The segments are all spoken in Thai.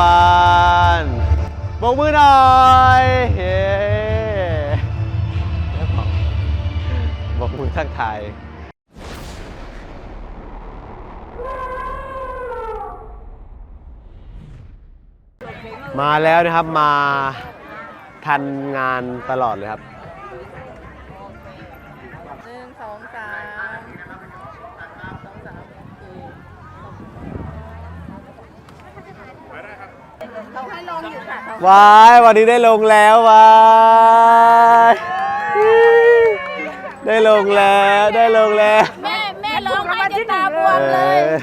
บานโบกมือหน่อยเฮ้โบกมือทักทายมาแล้วนะครับมาทันงานตลอดเลยครับ หนึ่งสองสามสองสามโอเคเขาให้ลงอยู่ค่ะเขา วายวันนี้ได้ลงแล้ววายได้ลงแล้วได้ลงแล้ว แม่แม่ร้องไห้จนตาบวมเลย เออ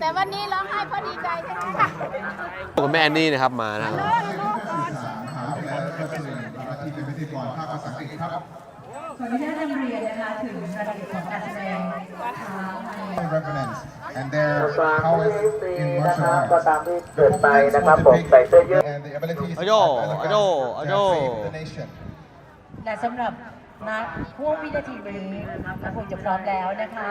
แต่วันนี้ร้องไห้เพราะดีใจใช่ไหมคะกับแม่แอนนี่นะครับมานะครับ ขออนุญาตนำเรียนนะคะถึงรายละเอียดของการแสดงช้างใน revenants and their powers in นะ martial ครับ arts. ก็ตามที่เกิดไปนะครับผมใส่เสื้อยืด And the abilities Ayo, of ayo, elephants ayo. that saved the nation. และสำหรับณห่วงวินาทีนี้เราคงจะพร้อมแล้วนะคะ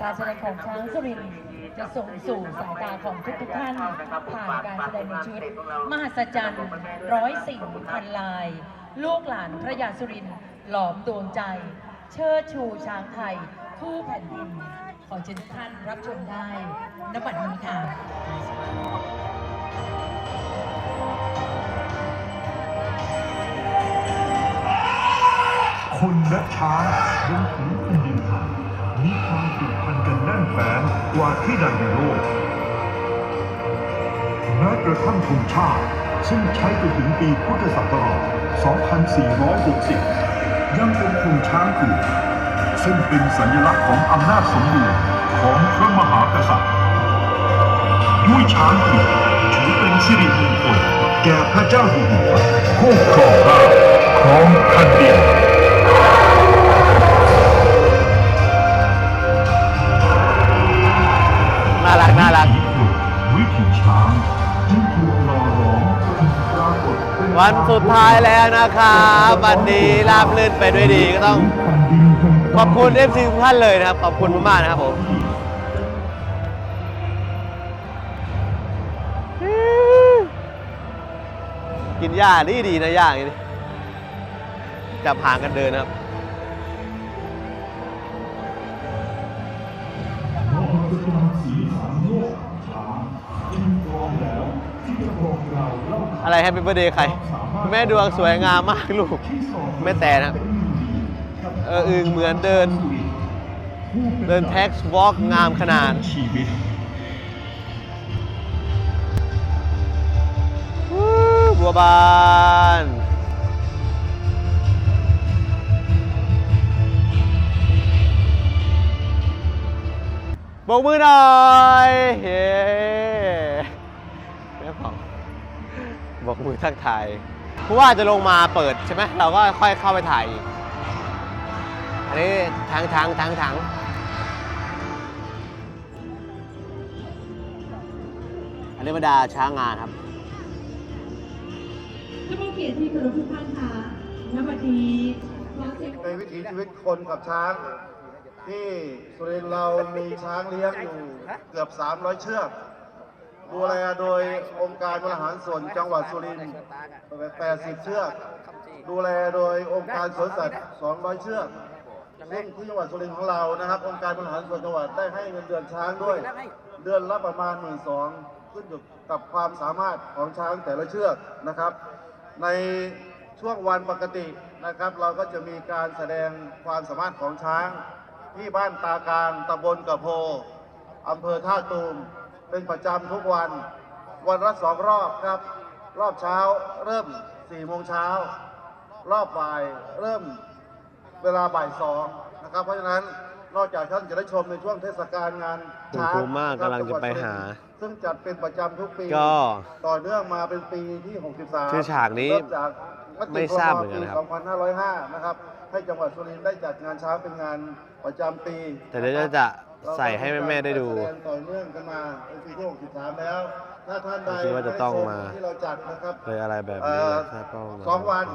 การแสดงของช้างสุรินทร์จะส่งสู่สายตาของทุกทุกๆท่าน ผ่านการแสดงในชุด มหัศจรรย์ร้อยสิ่งพันลาย ลูกหลานพระยาสุรินทร์หลอมดวงใจ เชิดชูช้างไทย คู่แผ่นดิน ขอเชิญทุกท่านรับชมได้ณบัดนี้ค่ะคนและช้างบนผืนแผ่นดินไทยมีความผูกพันกันแน่นแฟ้นกว่าที่ใดในโลกแม้กระทั่งธงชาติ ซึ่งใช้จนถึงปีพุทธศักราช 2460 ยังคงคงช้างเผือก ซึ่งเป็นสัญลักษณ์ของอำนาจสมบูรณ์ของพระมหากษัตริย์ ด้วยช้างเผือกถือเป็นสิริมงคลแก่พระเจ้าอยู่หัวผู้ครองราชย์ของแผ่นดินน่ารักน่ารักวิถีช้างจึงถูกหล่อหลอมจนปรากฏเป็นวันสุดท้ายแล้วนะครับ วันนี้ราบรื่นไปด้วยดีก็ต้องแผ่นดินแห่ง ขอบคุณเอฟซีทุกท่านเลยนะครับ ขอบคุณมากๆนะครับผมกินหญ้าดีดีนะหญ้าอย่างนี้จับหางกันเดินนะครับมหัศจรรย์สีสันพร้อะเราเล่าอะไรแฮปปี้เบอร์เดย์ใคร แม่ดวงสวยงามมากลูก แม่แต่นะครับ เอออึงเหมือนเดิน เดินแท็กซ์วอล์กงามขนาดชีวิตบัวบานโบกมือหน่อยเฮ้แม่ของบอกมือทักทายผู้ว่าจะลงมาเปิดใช่ไหมเราก็ค่อยเข้าไปถ่ายอีก อันนี้ทางทางทางทางอันนี้บรรดาช้างงานครับท่านผู้เกียรติที่เคารพทุกท่านค่ะณวันนี้ขอเสียงในวิถีชีวิตคนกับช้าง ที่สุรินทร์เรามีช้างเลี้ยงอยู่เกือบ 300 เชือกดูแลโดยองค์การบริหารส่วนจังหวัดสุรินทร์80 เชือก ดูแลโดยองค์การสวนสัตว์ 200 เชือก ซึ่งที่จังหวัดสุรินทร์ของเรานะครับองค์การบริหารส่วนจังหวัดได้ให้เงินเดือนช้างด้วย เดือนละประมาณ1 2ื่นขึ้นอยู่กับความสามารถของช้างแต่ละเชือกนะครับ ในช่วงวันปกตินะครับ เราก็จะมีการแสดงความสามารถของช้าง ที่บ้านตากลางตำบลกระโพอำเภอท่าตูมเป็นประจำทุกวัน วันละสองรอบครับ รอบเช้าเริ่ม4โมงเช้ารอบบ่ายเริ่ม เวลาบ่ายสองนะครับ เพราะฉะนั้นนอกจากท่านจะได้ชมในช่วงเทศกาลงานช้างขอบคุณมากครับกำลังจะไปหา ซึ่งจัดเป็นประจำทุกปี ก็ต่อเนื่องมาเป็นปีที่ 63ชื่อฉากนี้เริ่มจากมติไม่ทราบเหมือนกันนะครับปี2505 นะครับ ให้จังหวัดสุรินทร์ได้จัดงานช้างเป็นงานประจำปี แต่เดี๋ยวจะใส่ให้แม่ๆได้ดูแสดงต่อเนื่องกันมาเป็นปีที่ 63 แล้ว ถ้าท่านใดคิดว่าจะต้องมาที่เราจัดนะครับเลยอะไรแบบเอ่นี้อถ้าต้องมาสองวัน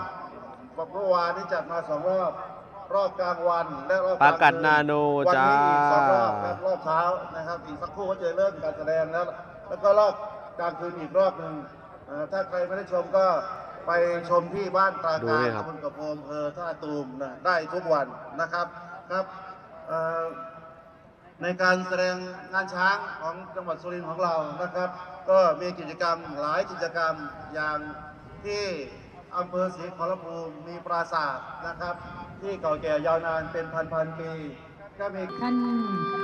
เมื่อวานนี้จัดมาสองรอบ รอบกลางวันและรอบปากัดลงคืนาโนวันนี้อีกสองรอบจ้าครับรอบเช้านะครับอีกสักครู่ก็จะเริ่มการแสดงแล้วแล้วก็รอบกลางคืนอีกรอบหนึ่งเอ่อถ้าใครไม่ได้ชมก็ไปชมที่บ้านตราดูการนี่ครับตำบลกระโพมอำเภอท่าตูมนะได้ทุกวันนะครับครับเอ่อในการแสดงงานช้างของจังหวัดสุรินทร์ของเรานะครับ ก็มีกิจกรรมหลายกิจกรรมอย่างที่อำเภอศรีขอรภูมิมีปราสาทนะครับ ที่เก่าแก่ยาวนานเป็นพันๆปีก็มีท่าน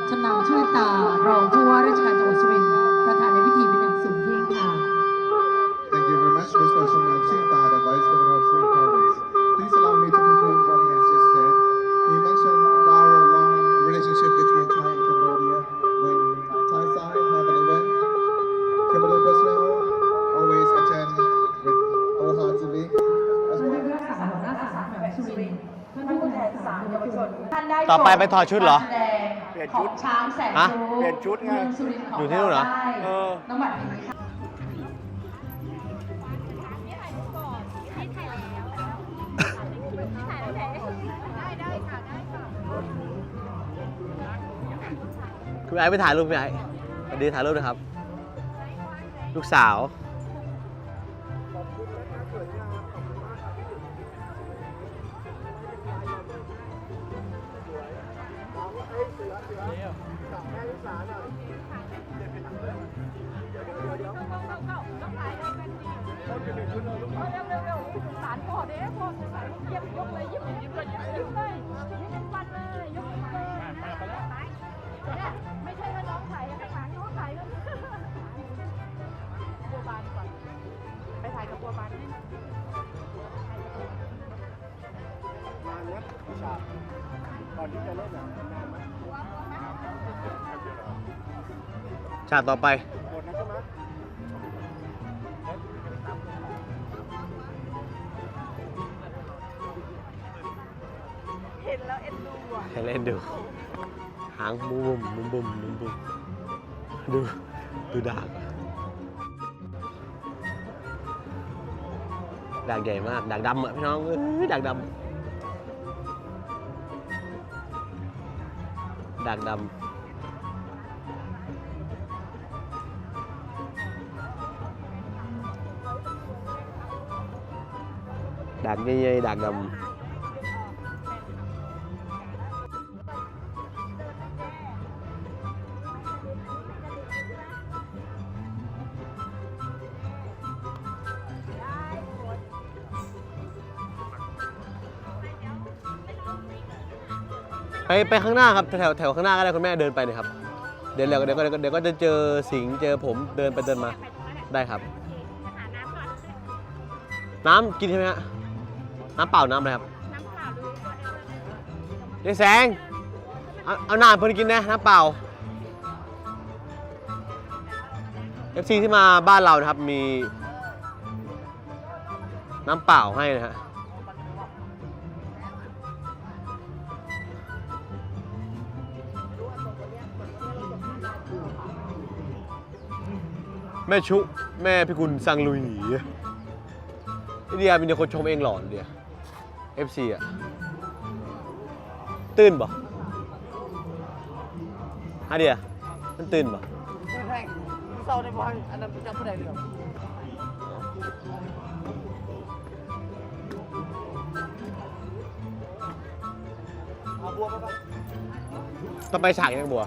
ชำนาญช่วยตารองผู้ว่าราชการจังหวัดสุรินทร์ประธานในพิธีเป็นอย่างสูงยิ่งค่ะ Thank you very much, Mr. ต่อไปไปถอดชุดเหรอเปลี่ยนชุดช้างแสนฮะรู้เปลี่ยนชุดไงเมืองสุรินทร์ของอยู่ที่นู่นเหรอ ได้เออ น้องบัตรนี้ค่ะ คุณไอ้ไปถ่ายรูปพี่ไอ้สวัสดีถ่ายรูปนะครับ ลูกสาว ไม่ใช่ว่าน้องถ่ายข้างหลังน้องถ่ายแล้วบัวบานก่อนไปถ่ายกับบัวบานนี่ฉากต่อ ไปเห็นแล้วเอ็นดูอะให้เล่นดู หางบุ้มบุ้มบุ้มบุ้มบุ้มดู ดูดากดากใหญ่มากดากดำอะพี่น้องเอ้ยดากดำดากดำ ดากใหญ่ๆดากดำไปไปข้างหน้าครับแถวแถวข้างหน้าก็ได้คุณแม่เดินไปเลยครับ เดี๋ยวเดี๋ยวเดี๋ยวก็เดี๋ยวก็จะเจอสิงเจอผมเดินไปเดินมาได้ครับ น้ำกินใช่ไหมฮะ น้ำเปล่าน้ำอะไรครับ น้ำเปล่าดูก่อนเดี๋ยวยายแสง เอาเอาน้ำเพิ่นกินนะน้ำเปล่า FC ที่มาบ้านเรานะครับมี น้ำเปล่าให้นะฮะแม่ชุ แม่พิกุลสังลุยไอเดียมีแต่คนชมเองหลอนเดีย FC อะ ตื่นบ่ฮะเดียมันตื่นบ่เศร้าในบอลอันนั้นจำไม่ได้เลยต่อไปฉากยังบัว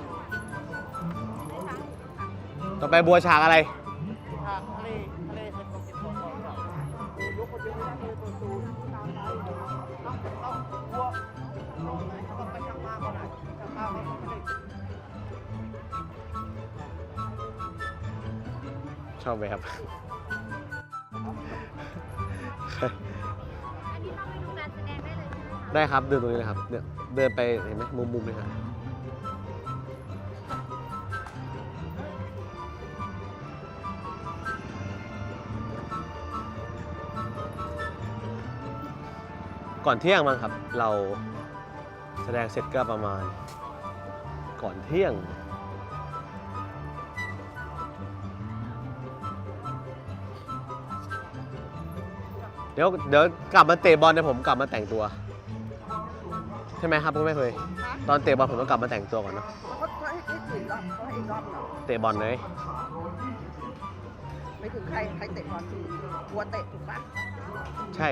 ต่อไปบัวฉากอะไร ชอบไหมครับ อันนี้ต้องไปดูการแสดงได้เลยใช่ไหมคะได้ครับเดินตรงนี้เลยครับเนี่ยเดินไปเห็นไหมมุมมุมเลยครับก่อนเที่ยงมั้งครับ เราแสดงเสร็จก็ประมาณ ก่อนเที่ยง เดี๋ยวเดี๋ยวกลับมาเตะบอลเดี๋ยวผมกลับมาแต่งตัว ใช่ไหมครับคุณแม่เคย ตอนเตะบอลผมต้องกลับมาแต่งตัวก่อนเนอะเขาให้ให้ถึงรอบเขาให้อีกรอบเหรอเตะบอลเลยไม่ถึงใครใครเตะก่อนคือวัวเตะถูกปะใช่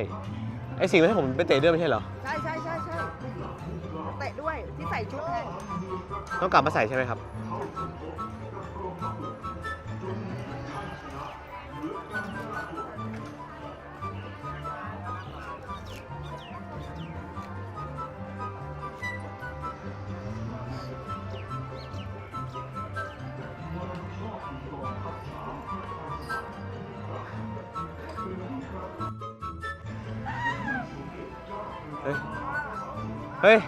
ไอ้สิ่งที่ผมไปเตะด้วยไม่ใช่เหรอใช่ใช่ใช่ใช่เตะด้วยที่ใส่ชุดไงต้องกลับมาใส่ใช่ไหมครับ เฮ้ย เฮ้ย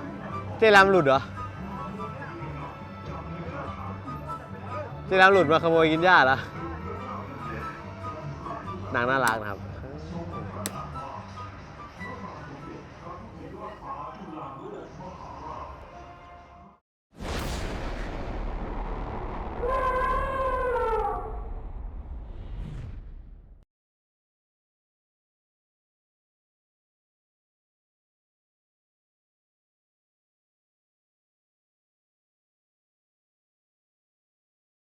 เจรามหลุดเหรอ เจรามหลุดมาขโมยกินหญ้าเหรอนางน่ารักนะครับ